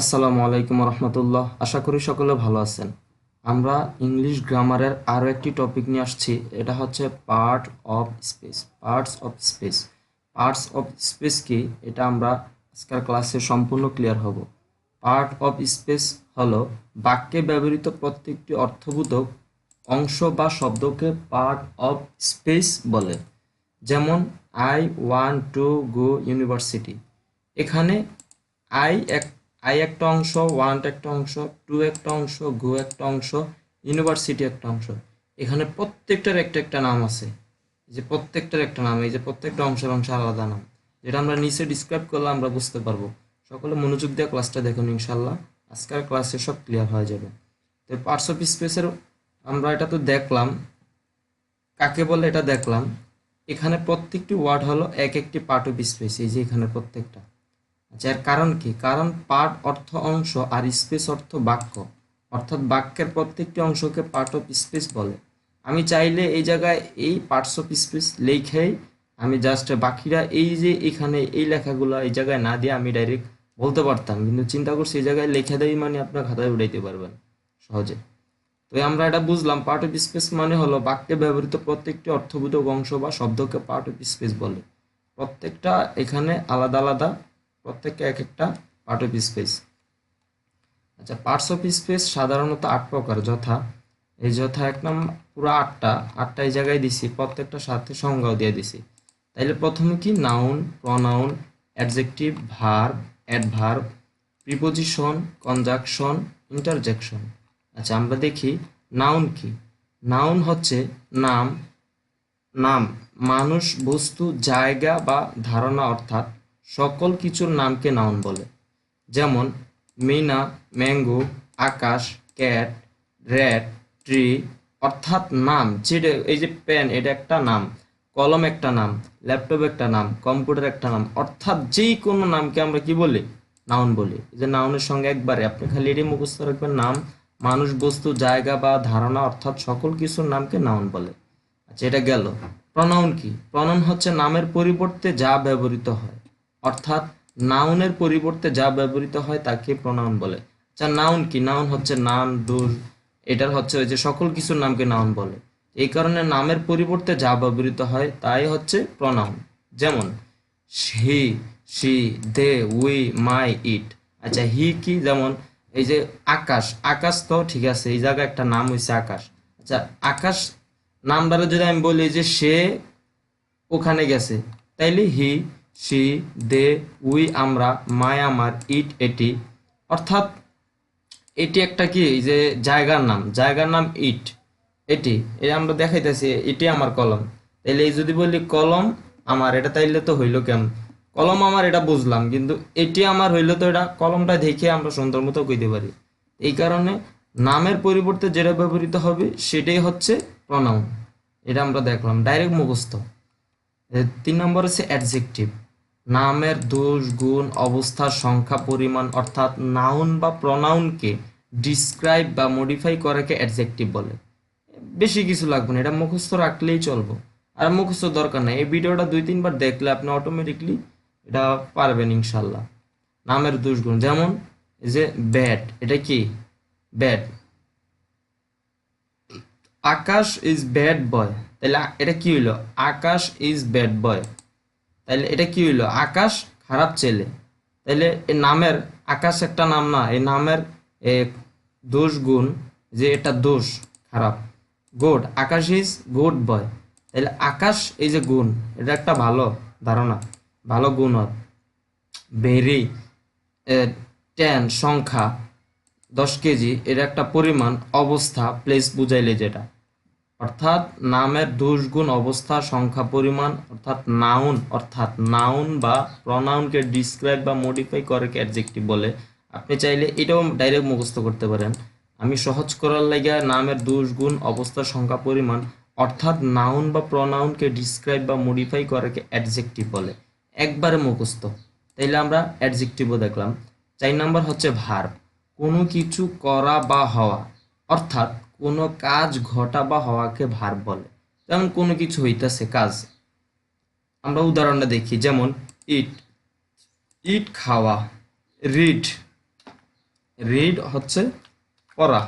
আসসালামু আলাইকুম রহমতুল্লাহ। আশা করি সকলে ভালো আছেন। আমরা ইংলিশ গ্রামারের আরও একটি টপিক নিয়ে আসছি। এটা হচ্ছে part of space. Parts of space. Parts of space কি? এটা আমরা আজকের ক্লাসে সম্পূর্ণ ক্লিয়ার হব। পার্ট অফ স্পেস হলো বাক্যে ব্যবহৃত প্রত্যেকটি অর্থবোধক অংশ বা শব্দকে পার্ট অফ স্পেস বলে। যেমন, I want to go university. এখানে আই এক আই একটা অংশ ওয়ান একটা অংশ টু একটা অংশ গো একটা অংশ ইউনিভার্সিটি একটা অংশ। এখানে প্রত্যেকটার একটা একটা নাম আছে। যে প্রত্যেকটার একটা নাম, এই যে প্রত্যেকটা অংশের অংশ আলাদা নাম। যেটা আমরা নিচে ডিসক্রাইব করলে আমরা বুঝতে পারব। সকলে মনোযোগ দিয়ে ক্লাসটা দেখুন ইনশাল্লাহ আজকের ক্লাসে সব ক্লিয়ার হয়ে যাবে। তো পার্টস অফ স্পেসের আমরা এটা তো দেখলাম। কাকে বলে এটা দেখলাম? এখানে প্রত্যেকটি ওয়ার্ড হলো এক একটি পার্ট অফ স্পেস এই যে এখানে প্রত্যেকটা। এর কারণ কি? কারণ পার্ট অর্থ অংশ আর স্পেস অর্থ বাক্য। অর্থাৎ বাক্যের প্রত্যেকটি অংশকে পার্ট অফ স্পেস বলে। আমি চাইলে এই জায়গায় এই পার্টস অফ স্পেস লেখেই আমি জাস্ট বাকিরা এই যে এখানে এই লেখাগুলো এই জায়গায় না দিয়ে আমি ডাইরেক্ট বলতে পারতাম। কিন্তু চিন্তা করছি এই জায়গায় লেখা দেয় মানে আপনার খাতায় উঠাইতে পারবেন সহজে। তো আমরা এটা বুঝলাম, পার্ট অফ স্পেস মানে হলো বাক্যে ব্যবহৃত প্রত্যেকটি অর্থবোধক অংশ বা শব্দকে পার্ট অফ স্পেস বলে। প্রত্যেকটা এখানে আলাদা আলাদা প্রত্যেককে এক একটা পার্ট অফ স্পেস আচ্ছা পার্টস অফ স্পেস সাধারণত আট প্রকার, যথা। এই যথা এক নাম, পুরো আটটা। আটটা এই জায়গায় দিছি, প্রত্যেকটা সাথে সংজ্ঞাও দিয়ে দিছি। তাইলে প্রথমে কি? Noun pronoun adjective verb adverb preposition conjunction interjection আচ্ছা আমরা দেখি নাউন কি? নাউন হচ্ছে নাম নাম, মানুষ, বস্তু, জায়গা বা ধারণা অর্থাৎ সকল কিছুর নামকে নাউন বলে। যেমন, Mina, mango, Akash, cat, rat, tree, অর্থাৎ নাম। যেটা এই যে পেন, এটা একটা নাম। কলম একটা নাম। ল্যাপটপ একটা নাম। কম্পিউটার একটা নাম। অর্থাৎ যেই কোনো নামকে আমরা কি বলি? নাউন বলি। যে নাউনের সঙ্গে একবারে। আপনি খালি এটি মুখস্থ রাখবেন। নাম, মানুষ, বস্তু, জায়গা বা ধারণা, অর্থাৎ সকল কিছুর নামকে নাউন বলে। আচ্ছা এটা গেল। প্রনাউন কি? প্রনাউন হচ্ছে নামের পরিবর্তে যা ব্যবহৃত হয়। অর্থাৎ নাউনের পরিবর্তে যা ব্যবহৃত হয় তাকে প্রনাউন বলে। আচ্ছা নাউন কি? নাউন হচ্ছে নাম দূর এটার হচ্ছে ওই যে সকল কিছুর নামকে নাউন বলে। এই কারণে নামের পরিবর্তে যা ব্যবহৃত হয় তাই হচ্ছে প্রনাউন যেমন, হি সি দে, উই, মাই, ইট। আচ্ছা হি কি? যেমন, এই যে আকাশ। আকাশ তো ঠিক আছে, এই জায়গায় একটা নাম হয়েছে আকাশ। আচ্ছা আকাশ নাম দ্বারা যদি আমি বলি যে সে ওখানে গেছে, তাইলে হি সি, দে, উই, আমরা, মাই, আমার, ইট, এটি। অর্থাৎ এটি একটা কি? যে জায়গার নাম জায়গার নাম ইট, এটি। এই আমরা দেখাইতেছি, এটি আমার কলম। তাইলে এই যদি বলি কলম আমার, এটা তাইলে তো হইল কেন কলম আমার, এটা বুঝলাম, কিন্তু এটি আমার হইল তো এটা কলমটা দেখে আমরা সুন্দর মতো কইতে পারি। এই কারণে নামের পরিবর্তে যেটা ব্যবহৃত হবে সেটাই হচ্ছে প্রনাউন এটা আমরা দেখলাম ডাইরেক্ট মুখস্থ। তিন নম্বর হচ্ছে অ্যাডজেক্টিভ নামের দোষ, গুণ অবস্থার সংখ্যা, পরিমাণ অর্থাৎ নাউন বা প্রনাউনকে ডিসক্রাইব বা মডিফাই করাকে অ্যাডজেক্টিভ বলে। বেশি কিছু লাগবে না, এটা মুখস্থ রাখলেই চলবো। আর মুখস্থ দরকার নেই, এই ভিডিওটা দুই, তিনবার দেখলে আপনি অটোমেটিকলি এটা পারবেন ইনশাল্লাহ। নামের দুষ্গুণ যেমন যে ব্যাট এটা কি? Bad Akash is bad boy তাহলে এটা কি হইল? আকাশ ইজ ব্যাড বয় তাহলে এটা কি হইল? আকাশ খারাপ ছেলে। তাহলে এই নামের, আকাশ একটা নাম না এই নামের দোষ গুণ যে এটা দোষ, খারাপ। Good, Akash is good boy. তাহলে আকাশ এই যে গুণ, এটা একটা ভালো ধারণা, ভালো গুণ ভেরি টেন সংখ্যা, দশ কেজি এটা একটা পরিমাণ, অবস্থা প্লেস বুঝাইলে যেটা। অর্থাৎ নামের দোষ গুণ অবস্থা, সংখ্যা পরিমাণ, অর্থাৎ নাউন অর্থাৎ নাউন বা প্রনাউনকে ডিসক্রাইব বা মডিফাই করে অ্যাডজেক্টিভ বলে। আপনি চাইলে এটাও ডাইরেক্ট মুখস্থ করতে পারেন। আমি সহজ করার লাগে নামের দোষ গুণ অবস্থা, সংখ্যা পরিমাণ, অর্থাৎ নাউন বা প্রনাউনকে ডিসক্রাইব বা মডিফাই করে অ্যাডজেক্টিভ বলে। একবারে মুখস্থ। তাইলে আমরা অ্যাডজেক্টিভও দেখলাম। চার নাম্বার হচ্ছে ভার্ব কোনো কিছু করা বা হওয়া। অর্থাৎ কোনো কাজ ঘটা বা হওয়াকে ভার বলে। যেমন কোনো কিছু হইতাছে কাজ। আমরা উদাহরণটা দেখি, যেমন ইট ইট খাওয়া রিড রিড হচ্ছে পড়া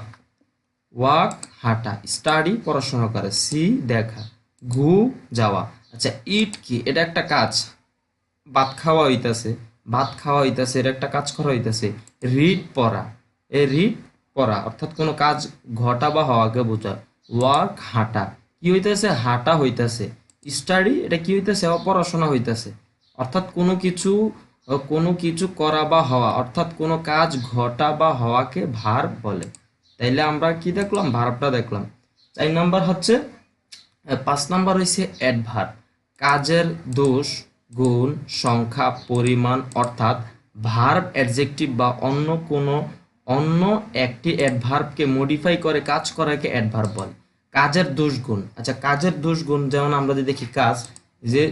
ওয়াক হাঁটা স্টাডি পড়াশোনা করে সি দেখা, ঘু, যাওয়া। আচ্ছা ইট কি? এটা একটা কাজ। ভাত খাওয়া হইতাছে, ভাত খাওয়া হইতাছে এটা একটা কাজ করা হইতাছে রিড পড়া। এ রিড পড়া অর্থাৎ কোনো কাজ ঘটা বা হওয়াকে বোঝায়। ওয়ার্ক, হাঁটা। কি হইতেছে? হাঁটা হইতেছে। স্টাডি, এটা কি হইতেছে? পড়াশোনা হইতাছে। অর্থাৎ কোনো কিছু কোনো কিছু করা বা হওয়া, অর্থাৎ কোনো কাজ ঘটা বা হওয়াকে ভার বলে। তাইলে আমরা কি দেখলাম? ভার্বটা দেখলাম। চার নাম্বার হচ্ছে পাঁচ নাম্বার হচ্ছে অ্যাডভার্ব কাজের দোষ, গুণ, সংখ্যা, পরিমাণ, অর্থাৎ ভার্ব অ্যাডজেক্টিভ বা অন্য কোনো অন্য একটি অ্যাডভার্বকে মডিফাই করে কাজ করাকে অ্যাডভার্ব বলে। কাজের দোষ গুণ আচ্ছা কাজের দোষ গুণ যেমন আমরা যদি দেখি, কাজ যে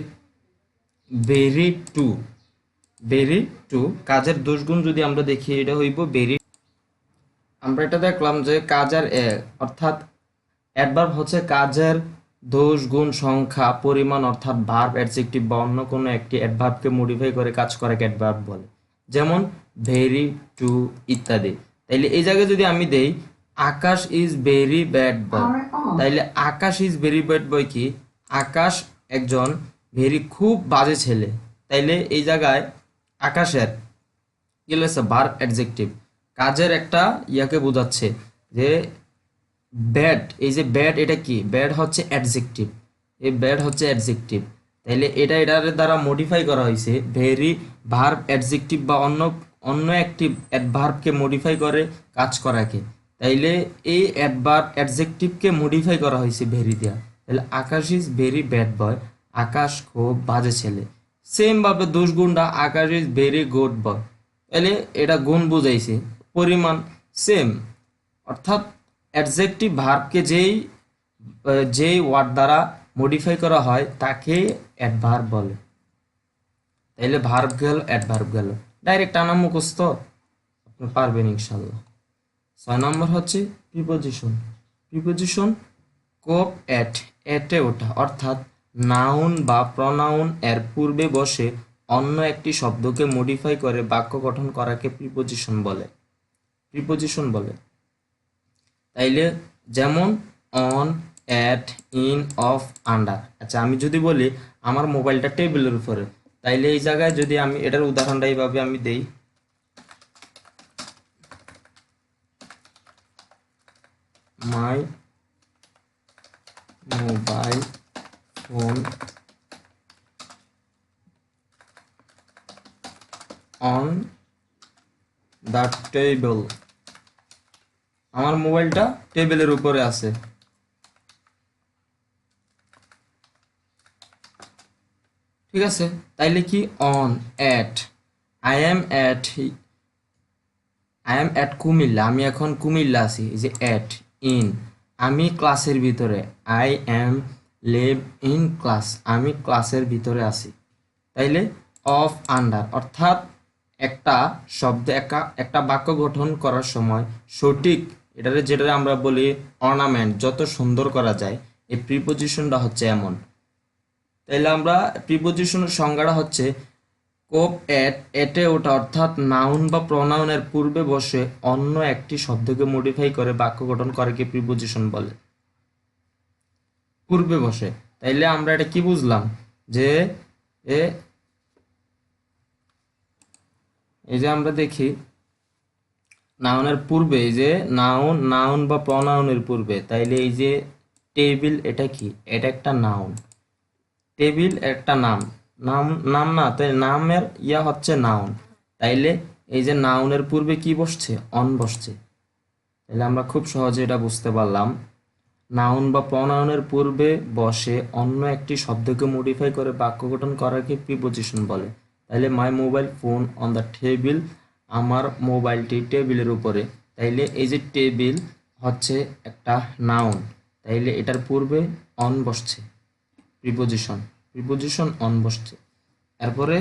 ভেরি টু ভেরি টু কাজের দোষ গুণ যদি আমরা দেখি, এটা হইব ভেরি আমরা এটা দেখলাম যে কাজের অর্থাৎ অ্যাডভার্ব হচ্ছে কাজের দোষ গুণ সংখ্যা, পরিমাণ, অর্থাৎ ভার্ব অ্যাডজেক্টিভ বা অন্য কোনো একটি অ্যাডভার্বকে মডিফাই করে কাজ করাকে অ্যাডভার্ব বলে। যেমন ভেরি টু ইত্যাদি। তাইলে এই জায়গায় যদি আমি দেই Akash is very bad boy তাইলে Akash is very bad boy কি? আকাশ একজন ভেরি খুব বাজে ছেলে। তাইলে এই জায়গায় আকাশের হচ্ছে ভার্ব অ্যাডজেক্টিভ কাজের একটা ইয়াকে বোঝাচ্ছে যে ব্যাড এই যে ব্যাড এটা কি? ব্যাড হচ্ছে অ্যাডজেক্টিভ এই ব্যাড হচ্ছে অ্যাডজেক্টিভ তাইলে এটা এটার দ্বারা মডিফাই করা হয়েছে। ভেরি ভার্ব অ্যাডজেক্টিভ বা অন্য অন্য একটি অ্যাডভার্বকে মডিফাই করে কাজ করাকে। তাইলে এই অ্যাডভার্ব অ্যাডজেক্টিভকে মডিফাই করা হয়েছে ভেরি দেয়া তাহলে Akash is very bad boy Akash খুব বাজে ছেলে। সেম ভাবে দোষ গুণটা Akash is very good boy তাহলে এটা গুণ বুঝাইছে, পরিমাণ সেম অর্থাৎ অ্যাডজেক্টিভ ভার্বকে যেই যেই ওয়ার্ড দ্বারা মডিফাই করা হয়, তাকে অ্যাডভার্ব বলে। তাইলে ভার্ব গেল অ্যাডভার্ব গেল। ডাইরেক্ট আনা মুখস্থ আপনি পারবেন ইনশাল্লাহ ছয় নম্বর হচ্ছে প্রিপোজিশন প্রিপোজিশন কোপ অ্যাট এটে ওঠা। অর্থাৎ নাউন বা প্রনাউন এর পূর্বে বসে অন্য একটি শব্দকে মডিফাই করে বাক্য গঠন করাকে প্রিপোজিশন বলে। প্রিপোজিশন বলে। তাইলে যেমন on at in of under আচ্ছা আমি যদি বলি, আমার মোবাইলটা টেবিলের উপরে। তাইলে এই জায়গায় যদি আমি, এটার উদাহরণটা এইভাবে আমি দেই। My mobile phone on the table আমার মোবাইলটা টেবিলের উপরে আছে। ঠিক আছে? তাইলে কি on at I am at I am at Comilla. আমি এখন কুমিল্লা আছি যে অ্যাট ইন আমি ক্লাসের ভিতরে I am live in class আমি ক্লাসের ভিতরে আছি। তাইলে অফ আন্ডার অর্থাৎ একটা শব্দ একটা একটা বাক্য গঠন করার সময় সঠিক, এটারে যেটা আমরা বলি অর্নামেন্ট যত সুন্দর করা যায়, এই প্রিপোজিশনটা হচ্ছে এমন। তাইলে আমরা প্রিপোজিশনের সংজ্ঞাটা হচ্ছে কোপ এট, এটে ওঠা অর্থাৎ নাউন বা প্রনাউনের পূর্বে বসে অন্য একটি শব্দকে মডিফাই করে বাক্য গঠন করাকে প্রিপোজিশন বলে। পূর্বে বসে। তাইলে আমরা এটা কি বুঝলাম? যে এ, এই যে আমরা দেখি নাউনের পূর্বে, এই যে নাউন নাউন বা প্রনাউনের পূর্বে, তাইলে এই যে টেবিল এটা কি? এটা একটা নাউন টেবিল একটা নাম। নাম নাম না, তাই নামের ইয়া হচ্ছে নাউন তাইলে এই যে নাউনের পূর্বে কি বসছে? অন বসছে। তাহলে আমরা খুব সহজে এটা বুঝতে পারলাম। নাউন বা প্রনাউনের পূর্বে বসে অন্য একটি শব্দকে মডিফাই করে বাক্য গঠন করাকে প্রিপোজিশন বলে। তাইলে my mobile phone on the table আমার মোবাইলটি টেবিলের উপরে। তাইলে এই যে টেবিল হচ্ছে একটা নাউন তাইলে এটার পূর্বে অন বসছে। প্রিপোজিশন প্রিপোজিশন অন বসছে। এরপরে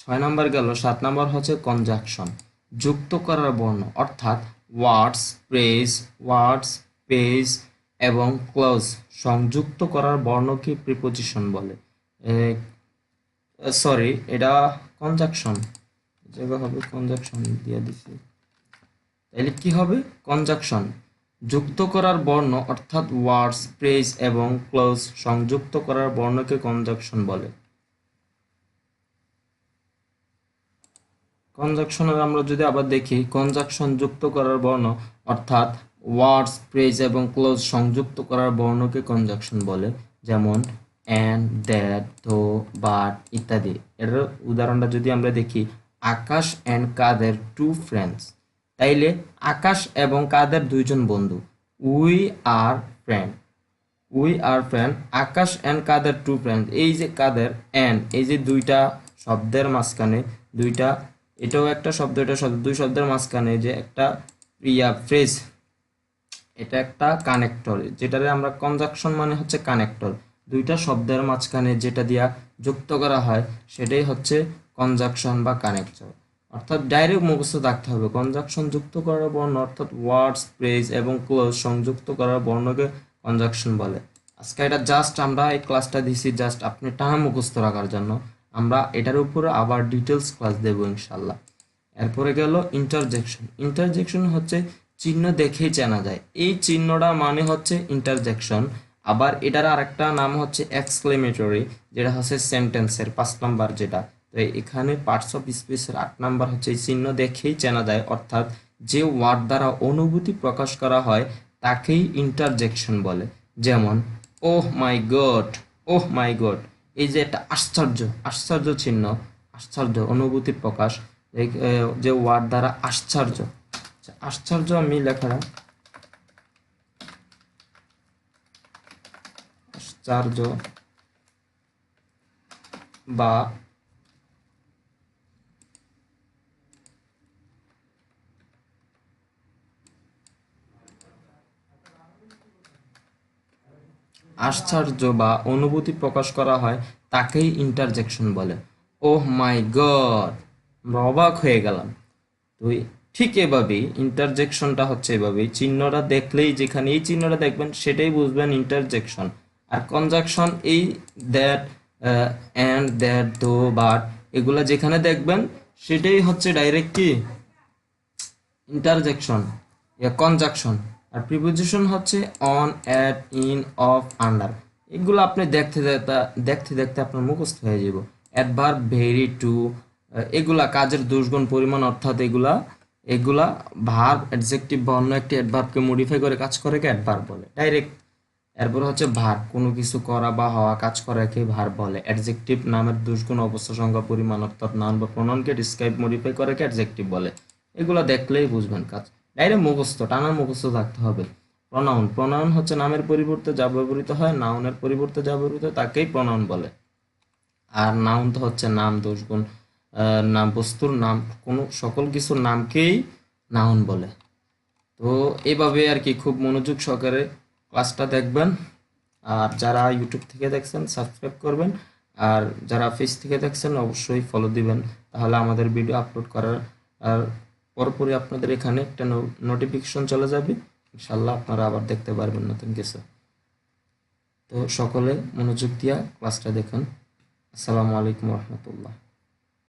ছয় নাম্বার গেল, সাত নাম্বার হচ্ছে কনজাকশন যুক্ত করার বর্ণ, অর্থাৎ ওয়ার্ডস প্রেজ ওয়ার্ডস পেজ এবং ক্লোজ সংযুক্ত করার বর্ণকে প্রিপোজিশন বলে। সরি এটা কনজাকশন হবে কনজাকশন দিয়ে দিছি। তাহলে কি হবে? কনজাকশন যুক্ত করার বর্ণ অর্থাৎ ওয়ার্ডস, প্রেস এবং ক্লোজ সংযুক্ত করার বর্ণকে কনজাকশন বলে। কনজাকশনের আমরা যদি আবার দেখি কনজাকশন যুক্ত করার বর্ণ অর্থাৎ ওয়ার্ডস প্রেজ এবং ক্লোজ সংযুক্ত করার বর্ণকে কনজাকশন বলে, যেমন অ্যান্ড দ্যাট, দো, বাট ইত্যাদি। এর উদাহরণটা যদি আমরা দেখি, Akash and Kader two friends. তাইলে আকাশ এবং কাদের দুইজন বন্ধু? We are friend. We are friend, Akash and Kader two friend. এই যে কাদের অ্যান্ড এই যে দুইটা শব্দের মাঝখানে দুইটা, এটাও একটা শব্দ, এটা শব্দ, দুই শব্দের মাঝখানে যে একটা ইয়া ফ্রেজ, এটা একটা কানেক্টর, যেটারে আমরা কনজাকশন মানে হচ্ছে কানেক্টর। দুইটা শব্দের মাঝখানে যেটা দিয়া যুক্ত করা হয়, সেটাই হচ্ছে কনজাকশন বা কানেক্টর। অর্থাৎ ডাইরেক্ট মুখস্থ থাকতে হবে। কনজাকশন যুক্ত করার বর্ণ অর্থাৎ ওয়ার্ডস প্রেজ এবং ক্লোজ সংযুক্ত করার বর্ণকে কনজাকশন বলে। আজকে এটা জাস্ট আমরা এই ক্লাসটা দিছি জাস্ট আপনি টানা মুখস্থ রাখার জন্য। আমরা এটার উপরে আবার ডিটেলস ক্লাস দেবো ইনশাল্লাহ এরপরে গেল ইন্টারজেকশন ইন্টারজেকশন হচ্ছে চিহ্ন দেখেই চেনা যায়। এই চিহ্নটা মানে হচ্ছে ইন্টারজেকশন আবার এটার আরেকটা নাম হচ্ছে এক্সক্লেমেটরি যেটা হচ্ছে সেন্টেন্সের পাঁচ নাম্বার যেটা। এখানে পার্টস অফ স্পেসের আট নাম্বার হচ্ছে এই চিহ্ন দেখেই চেনা যায় অর্থাৎ যে ওয়ার্ড দ্বারা অনুভূতি প্রকাশ করা হয় তাকেই ইন্টারজেকশন বলে। যেমন ওহ মাই গড ওহ মাই গড। এই যে একটা আশ্চর্য আশ্চর্য চিহ্ন আশ্চর্য অনুভূতি প্রকাশ যে ওয়ার্ড দ্বারা আশ্চর্য। আচ্ছা, আশ্চর্য আমি লেখাটা আশ্চর্য বা আশ্চর্য বা অনুভূতি প্রকাশ করা হয় তাকেই ইন্টারজেকশন বলে। ওহ মাই গড, আমরা অবাক হয়ে গেলাম। তো এই- ঠিক এভাবেই ইন্টারজেকশনটা হচ্ছে এভাবেই, চিহ্নটা দেখলেই যেখানে এই চিহ্নটা দেখবেন সেটাই বুঝবেন ইন্টারজেকশন আর কনজাকশন এই that and that though but এগুলা যেখানে দেখবেন সেটাই হচ্ছে ডাইরেক্ট কি? ইন্টারজেকশন কনজাকশন আর প্রিপোজিশন হচ্ছে on at in of under এগুলো আপনি দেখতে দেখতে দেখতে আপনার মুখস্থ হয়ে যাব অ্যাডভার্ব ভেরি টু এগুলা কাজের দুষ্গুণ, পরিমাণ অর্থাৎ এগুলা এগুলা ভার্ব অ্যাডজেক্টিভ বা অন্য একটি অ্যাডভার্বকে মডিফাই করে কাজ করে কে অ্যাডভার্ব বলে? ডাইরেক্ট এরপর হচ্ছে ভার কোনো কিছু করা বা হওয়া কাজ করাকে ভার বলে? অ্যাডজেক্টিভ নামের দুষ্গুণ, অবস্থা সংখ্যা পরিমাণ অর্থাৎ নাম বা প্রণয়নকে ডিসক্রাইব মডিফাই করাকে অ্যাডজেক্টিভ বলে? এগুলো দেখলেই বুঝবেন কাজ। ডাইরেক্ট মুখস্থ টানা মুখস্থ থাকতে হবে। প্রনাউন প্রনাউন হচ্ছে নামের পরিবর্তে যা ব্যবহৃত হয়, নাউনের পরিবর্তে যা ব্যবহৃত হয়, তাকেই প্রনাউন বলে। আর নাউন তো হচ্ছে নাম দোষগুণ নাম, বস্তুর নাম, কোনো সকল কিছুর নামকেই নাউন বলে। তো এভাবে আর কি খুব মনোযোগ সহকারে ক্লাসটা দেখবেন। আর যারা ইউটিউব থেকে দেখছেন, সাবস্ক্রাইব করবেন। আর যারা ফেস থেকে দেখছেন, অবশ্যই ফলো দিবেন। তাহলে আমাদের ভিডিও আপলোড করার আর পরপরই আপনাদের এখানে একটা নোটিফিকেশন চলে যাবে। ইনশাল্লাহ আপনারা আবার দেখতে পারবেন নতুন কিছু। তো সকলে মনোযোগ দিয়া ক্লাসটা দেখুন। আসসালামু আলাইকুম রহমতুল্লাহ।